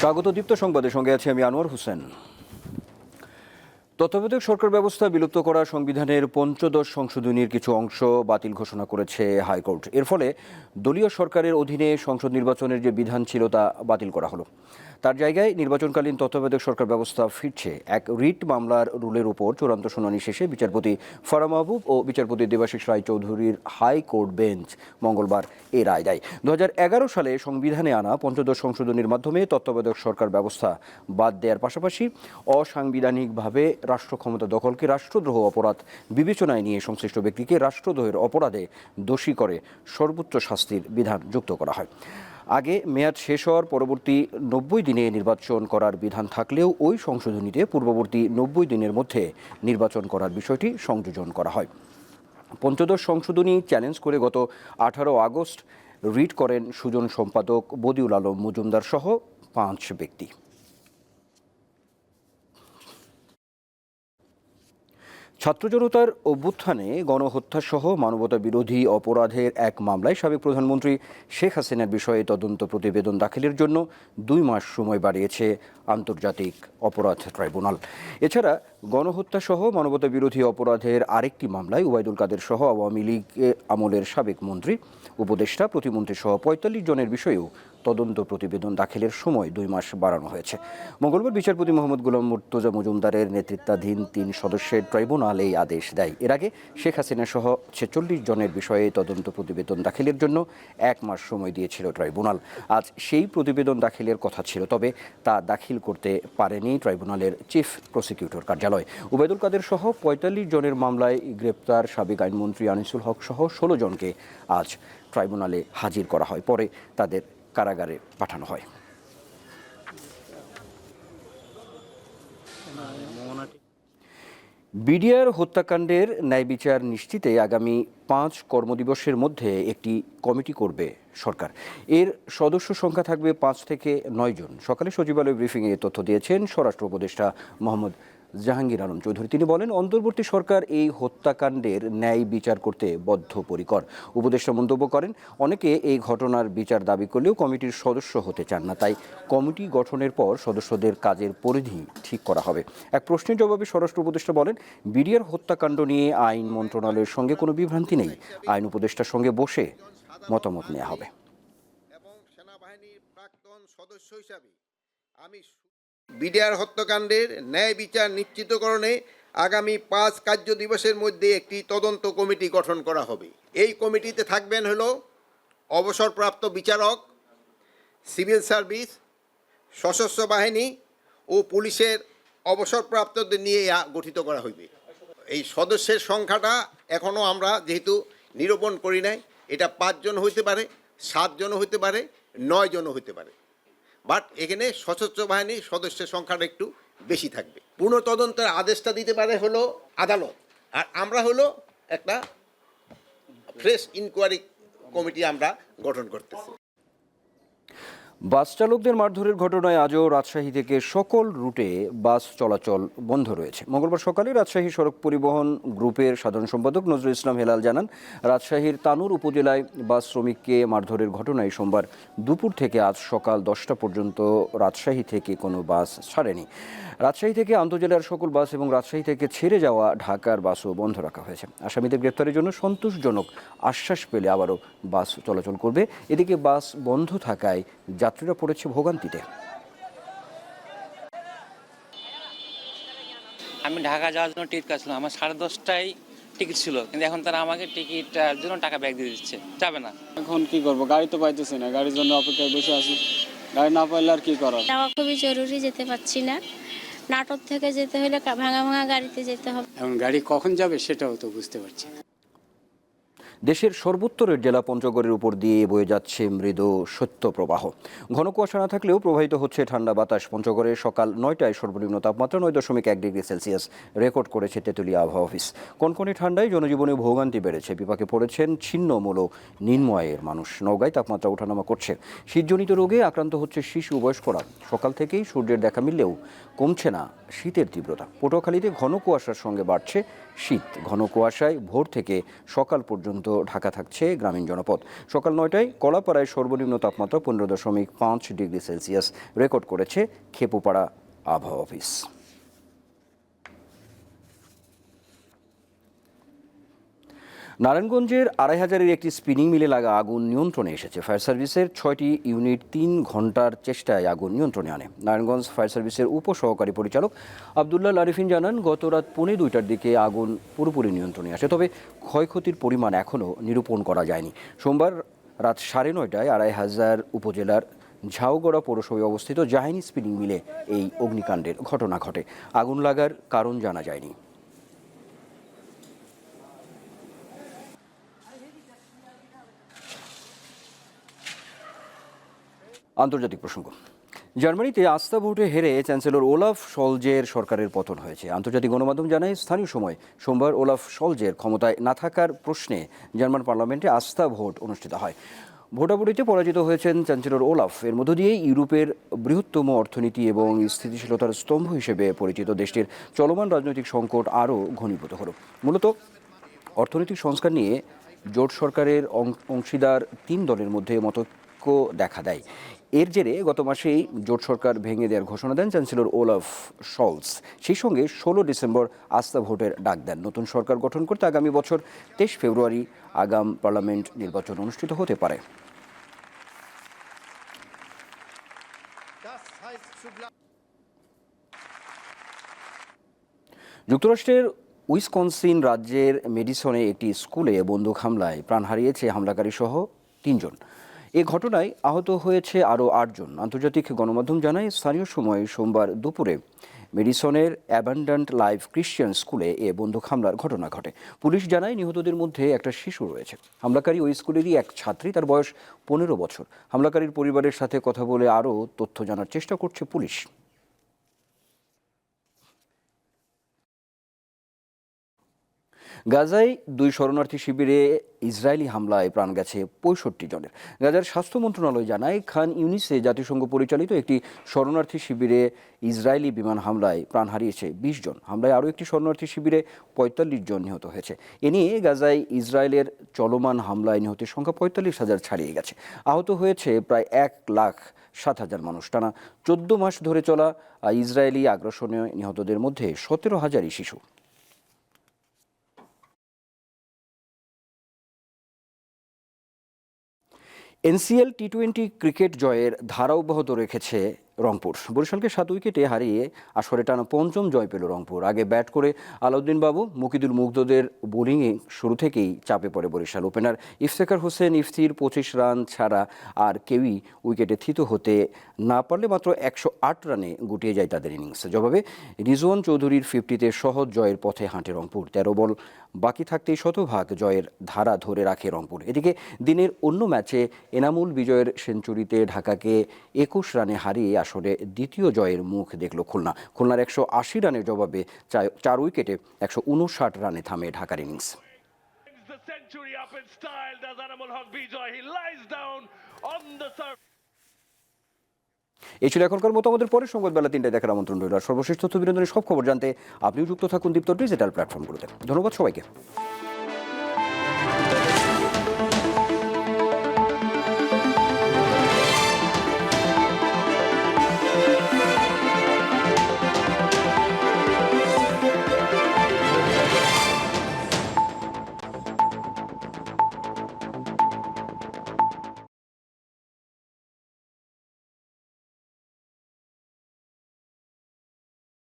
স্বাগত দীপ্ত সংবাদের সঙ্গে আছি আমি আনোয়ার হোসেন। তত্ত্বাবধায়ক সরকার ব্যবস্থা বিলুপ্ত করা সংবিধানের পঞ্চদশ সংশোধনীর কিছু অংশ বাতিল ঘোষণা করেছে হাইকোর্ট। এর ফলে দলীয় সরকারের অধীনে সংসদ নির্বাচনের যে বিধান ছিল তা বাতিল করা হলো। তার জায়গায় নির্বাচনকালীন তত্ত্বাবধায়ক সরকার ব্যবস্থা ফিরছে। এক রিট মামলার রুলের উপর চূড়ান্ত শুনানি শেষে বিচারপতি ফারা মাহবুব ও বিচারপতি দেবাশিস রায় চৌধুরীর হাইকোর্ট বেঞ্চ মঙ্গলবার এ রায় দেয়। দু হাজার এগারো সালে সংবিধানে আনা পঞ্চদশ সংশোধনীর মাধ্যমে তত্ত্বাবধায়ক সরকার ব্যবস্থা বাদ দেওয়ার পাশাপাশি অসাংবিধানিকভাবে রাষ্ট্র ক্ষমতা দখলকে রাষ্ট্রদ্রোহ অপরাধ বিবেচনায় নিয়ে সংশ্লিষ্ট ব্যক্তিকে রাষ্ট্রদ্রোহের অপরাধে দোষী করে সর্বোচ্চ শাস্তির বিধান যুক্ত করা হয়। আগে মেয়াদ শেষ হওয়ার পরবর্তী নব্বই দিনে নির্বাচন করার বিধান থাকলেও ওই সংশোধনীতে পূর্ববর্তী নব্বই দিনের মধ্যে নির্বাচন করার বিষয়টি সংযোজন করা হয়। পঞ্চদশ সংশোধনী চ্যালেঞ্জ করে গত আঠারো আগস্ট রিট করেন সুজন সম্পাদক বদিউল আলম মজুমদার সহ পাঁচ ব্যক্তি। ছাত্র জনতার অভ্যুত্থানে গণহত্যাসহ মানবতা বিরোধী অপরাধের এক মামলায় সাবেক প্রধানমন্ত্রী শেখ হাসিনার বিষয়ে তদন্ত প্রতিবেদন দাখিলের জন্য দুই মাস সময় বাড়িয়েছে আন্তর্জাতিক অপরাধ ট্রাইব্যুনাল। এছাড়া গণহত্যাসহ মানবতা বিরোধী অপরাধের আরেকটি মামলায় ওবায়দুল কাদের সহ আওয়ামী লীগ আমলের সাবেক মন্ত্রী, উপদেষ্টা প্রতিমন্ত্রী সহ পঁয়তাল্লিশ জনের বিষয়েও তদন্ত প্রতিবেদন দাখিলের সময় দুই মাস বাড়ানো হয়েছে। মঙ্গলবার বিচারপতি মোহাম্মদ গোলাম মুর্তজা মজুমদারের নেতৃত্বাধীন তিন সদস্যের ট্রাইব্যুনাল এই আদেশ দেয়। এর আগে শেখ হাসিনা সহ ছেচল্লিশ জনের বিষয়ে তদন্ত প্রতিবেদন দাখিলের জন্য এক মাস সময় দিয়েছিল ট্রাইব্যুনাল। আজ সেই প্রতিবেদন দাখিলের কথা ছিল, তবে তা দাখিল করতে পারেনি ট্রাইব্যুনালের চিফ প্রসিকিউটর কার্যালয়। উবায়দুল কাদের সহ পঁয়তাল্লিশ জনের মামলায় গ্রেপ্তার সাবেক আইনমন্ত্রী আনিসুল হক সহ ষোলো জনকে আজ ট্রাইব্যুনালে হাজির করা হয়। পরে তাদের কারাগারে পাঠানো হয়। বিডিআর হত্যাকাণ্ডের ন্যায় বিচার নিশ্চিতে আগামী পাঁচ কর্মদিবসের মধ্যে একটি কমিটি করবে সরকার। এর সদস্য সংখ্যা থাকবে পাঁচ থেকে নয় জন। সকালে সচিবালয় ব্রিফিংয়ে তথ্য দিয়েছেন স্বরাষ্ট্র উপদেষ্টা মোহাম্মদ জাহাঙ্গীর আলম চৌধুরী। তিনি বলেন, অন্তর্বর্তী সরকার এই হত্যাকাণ্ডের ন্যায় বিচার করতে বদ্ধপরিকর। উপদেষ্টা মন্তব্য করেন, অনেকে এই ঘটনার বিচার দাবি করলেও কমিটির সদস্য হতে চান না। তাই কমিটি গঠনের পর সদস্যদের কাজের পরিধি ঠিক করা হবে। এক প্রশ্নের জবাবে স্বরাষ্ট্র উপদেষ্টা বলেন, বিডিআর হত্যাকাণ্ড নিয়ে আইন মন্ত্রণালয়ের সঙ্গে কোনো বিভ্রান্তি নেই। আইন উপদেষ্টার সঙ্গে বসে মতামত নেওয়া হবে। সেনাবাহিনীর প্রাক্তন সদস্য হিসাবে আমি বিডিআর হত্যাকাণ্ডের ন্যায় বিচার নিশ্চিতকরণে আগামী পাঁচ কার্য দিবসের মধ্যে একটি তদন্ত কমিটি গঠন করা হবে। এই কমিটিতে থাকবেন হলো অবসরপ্রাপ্ত বিচারক, সিভিল সার্ভিস, সশস্ত্র বাহিনী ও পুলিশের অবসরপ্রাপ্তদের নিয়ে গঠিত করা হইবে। এই সদস্যের সংখ্যাটা এখনও আমরা যেহেতু নিরূপণ করি নাই, এটা পাঁচজন হইতে পারে, সাতজনও হইতে পারে, নয়জনও হইতে পারে। বাট এখানে সশস্ত্র বাহিনীর সদস্যের সংখ্যাটা একটু বেশি থাকবে। পূর্ণ তদন্তের আদেশটা দিতে পারে হলো আদালত। আর আমরা হলো একটা ফ্রেশ ইনকোয়ারি কমিটি আমরা গঠন করতেছি। বাস চালকদের মারধরের ঘটনায় আজও রাজশাহী থেকে সকল রুটে বাস চলাচল বন্ধ রয়েছে। মঙ্গলবার সকালে রাজশাহী সড়ক পরিবহন গ্রুপের সাধারণ সম্পাদক নজরুল ইসলাম হেলাল জানান, রাজশাহীর তানুর উপজেলায় বাস শ্রমিককে মারধরের ঘটনায় সোমবার দুপুর থেকে আজ সকাল দশটা পর্যন্ত রাজশাহী থেকে কোনো বাস ছাড়েনি। রাজশাহী থেকে আন্তজেলার সকল বাস এবং রাজশাহী থেকে ছেড়ে যাওয়া ঢাকার বাসও বন্ধ রাখা হয়েছে। আসামিদের গ্রেপ্তারের জন্য সন্তোষজনক আশ্বাস পেলে আবারও বাস চলাচল করবে। এদিকে বাস বন্ধ থাকায় যাত্রীরা পড়েছে ভোগান্তিতে। আমি ঢাকা যাওয়ার জন্য টিকিট কাটছিলাম। আমার সাড়ে দশটায় টিকিট ছিল কিন্তু এখন তারা আমাকে টিকিটটার জন্য টাকা ব্যাক দিয়ে দিচ্ছে। যাবে না। এখন কি করব? গাড়ি তো পাইতেছি না গাড়ির জন্য অপেক্ষায় বসে আছি। গাড়ি না পাইলে আর কি করার? যাওয়া খুবই জরুরি যেতে পারছি না। নাটক থেকে যেতে হলে ভাঙা ভাঙা গাড়িতে যেতে হবে। এখন গাড়ি কখন যাবে সেটাও তো বুঝতে পারছি না। দেশের সর্বোত্তরের জেলা পঞ্চগড়ের উপর দিয়ে বয়ে যাচ্ছে মৃদু সত্য প্রবাহ ঘন কুয়াশা না থাকলেও প্রবাহিত হচ্ছে ঠান্ডা বাতাস। পঞ্চগড়ে সকাল নয়টায় সর্বনিম্ন তাপমাত্রা নয় দশমিক এক ডিগ্রি সেলসিয়াস। রেকর্ড করেছে তেঁতুলিয়া আবহাওয়া অফিস। কনকনে ঠান্ডায় জনজীবনে ভোগান্তি বেড়েছে। বিপাকে পড়েছেন ছিন্নমূল নিম্নয়ের মানুষ। নওগাঁয় তাপমাত্রা ওঠানামা করছে। শীতজনিত রোগে আক্রান্ত হচ্ছে শিশু বয়স্করা। সকাল থেকেই সূর্যের দেখা মিললেও কমছে না শীতের তীব্রতা। পটুয়াখালীতে ঘন কুয়াশার সঙ্গে বাড়ছে শীত। ঘন কুয়াশায় ভোর থেকে সকাল পর্যন্ত ঢাকা থাকছে গ্রামীণ জনপদ। সকাল নয়টায় কলাপাড়ায় সর্বনিম্ন তাপমাত্রা পনেরো দশমিক পাঁচ ডিগ্রি সেলসিয়াস রেকর্ড করেছে খেপুপাড়া আবহাওয়া অফিস। নারায়ণগঞ্জের আড়াই হাজারের একটি স্পিনিং মিলে লাগা আগুন নিয়ন্ত্রণে এসেছে। ফায়ার সার্ভিসের ছয়টি ইউনিট তিন ঘণ্টার চেষ্টায় আগুন নিয়ন্ত্রণে আনে। নারায়ণগঞ্জ ফায়ার সার্ভিসের উপসহকারী পরিচালক আবদুল্লাহ আরিফিন জানান গত রাত পৌনে দুইটার দিকে আগুন পুরোপুরি নিয়ন্ত্রণে আসে, তবে ক্ষয়ক্ষতির পরিমাণ এখনও নিরূপণ করা যায়নি। সোমবার রাত সাড়ে নয়টায় আড়াই হাজার উপজেলার ঝাউগড়া পৌরসভায় অবস্থিত জাহিনী স্পিনিং মিলে এই অগ্নিকাণ্ডের ঘটনা ঘটে। আগুন লাগার কারণ জানা যায়নি। আন্তর্জাতিক প্রসঙ্গ। জার্মানিতে আস্থা ভোটে হেরে চ্যান্সেলর ওলাফ সলজের সরকারের পতন হয়েছে। আন্তর্জাতিক গণমাধ্যম জানায়, স্থানীয় সময় সোমবার ওলাফ সলজের ক্ষমতায় না থাকার প্রশ্নে জার্মান পার্লামেন্টে আস্থা ভোট অনুষ্ঠিত হয়। ভোটাভুটিতে পরাজিত হয়েছেন চ্যান্সেলর ওলাফ। এর মধ্য দিয়ে ইউরোপের বৃহত্তম অর্থনীতি এবং স্থিতিশীলতার স্তম্ভ হিসেবে পরিচিত দেশটির চলমান রাজনৈতিক সংকট আরও ঘনীভূত হলো। মূলত অর্থনৈতিক সংস্কার নিয়ে জোট সরকারের অংশীদার তিন দলের মধ্যে মতৈক্য দেখা দেয়। এর জেরে গত মাসেই জোট সরকার ভেঙে দেওয়ার ঘোষণা দেন চ্যান্সেলর ওলাফ শলস। সেই সঙ্গে ষোলো ডিসেম্বর আস্থা ভোটের ডাক দেন। নতুন সরকার গঠন করতে আগামী বছর তেইশ ফেব্রুয়ারি আগাম পার্লামেন্ট নির্বাচন অনুষ্ঠিত হতে পারে। যুক্তরাষ্ট্রের উইসকনসিন রাজ্যের মেডিসনে একটি স্কুলে বন্দুক হামলায় প্রাণ হারিয়েছে হামলাকারী সহ তিনজন। এ ঘটনায় আহত হয়েছে আরও আটজন। আন্তর্জাতিক গণমাধ্যম জানায়, স্থানীয় সময় সোমবার দুপুরে মেডিসনের অ্যাবান্ডান্ট লাইফ ক্রিশ্চিয়ান স্কুলে এ বন্দুক হামলার ঘটনা ঘটে। পুলিশ জানায়, নিহতদের মধ্যে একটা শিশু রয়েছে। হামলাকারী ওই স্কুলেরই এক ছাত্রী, তার বয়স পনেরো বছর। হামলাকারীর পরিবারের সাথে কথা বলে আরও তথ্য জানার চেষ্টা করছে পুলিশ। গাজায় দুই শরণার্থী শিবিরে ইসরায়েলি হামলায় প্রাণ গেছে পঁয়ষট্টি জনের। গাজার স্বাস্থ্য মন্ত্রণালয় জানায়, খান ইউনিসে জাতিসংঘ পরিচালিত একটি শরণার্থী শিবিরে ইসরায়েলি বিমান হামলায় প্রাণ হারিয়েছে বিশ জন। হামলায় আরও একটি শরণার্থী শিবিরে পঁয়তাল্লিশ জন নিহত হয়েছে। এ নিয়ে গাজায় ইসরায়েলের চলমান হামলায় নিহতের সংখ্যা পঁয়তাল্লিশ হাজার ছাড়িয়ে গেছে। আহত হয়েছে প্রায় এক লাখ সাত হাজার মানুষ। টানা চোদ্দ মাস ধরে চলা ইসরায়েলি আগ্রাসনে নিহতদের মধ্যে সতেরো হাজারই শিশু। এনসিএল টি টোয়েন্টি ক্রিকেট জয়ের ধারা অব্যাহত রেখেছে রংপুর। বরিশালকে সাত উইকেটে হারিয়ে আসরে টানা পঞ্চম জয় পেল রংপুর। আগে ব্যাট করে আলাউদ্দিন বাবু মুকিদুল মুগ্ধদের বোলিংয়ে শুরু থেকেই চাপে পড়ে বরিশাল। ওপেনার ইফতেখার হোসেন ইফতির পঁচিশ রান ছাড়া আর কেউই উইকেটে থিত হতে না পারলে মাত্র একশো আট রানে গুটিয়ে যায় তাদের ইনিংস। জবাবে রিজওয়ান চৌধুরীর ফিফটিতে সহজ জয়ের পথে হাঁটে রংপুর। তেরো বল বাকি থাকতেই শতভাগ জয়ের ধারা ধরে রাখে রংপুর। এদিকে দিনের অন্য ম্যাচে এনামুল বিজয়ের সেঞ্চুরিতে ঢাকাকে একুশ রানে হারিয়ে আসরে দ্বিতীয় জয়ের মুখ দেখল খুলনা খুলনার একশো আশি রানের জবাবে চার উইকেটে একশো উনষাট রানে থামে ঢাকার innings the century up in style does Animal Hawk Bijoy. He lies down on the surface. এই ছিল এখনকার মতো আমাদের পরের সংবাদ বেলা তিনটায় দেখার আমন্ত্রণ রইল আর সর্বশেষ তথ্য বিনোদনের সব খবর জানতে আপনিও যুক্ত থাকুন দীপ্ত ডিজিটাল প্ল্যাটফর্মগুলোতে ধন্যবাদ সবাইকে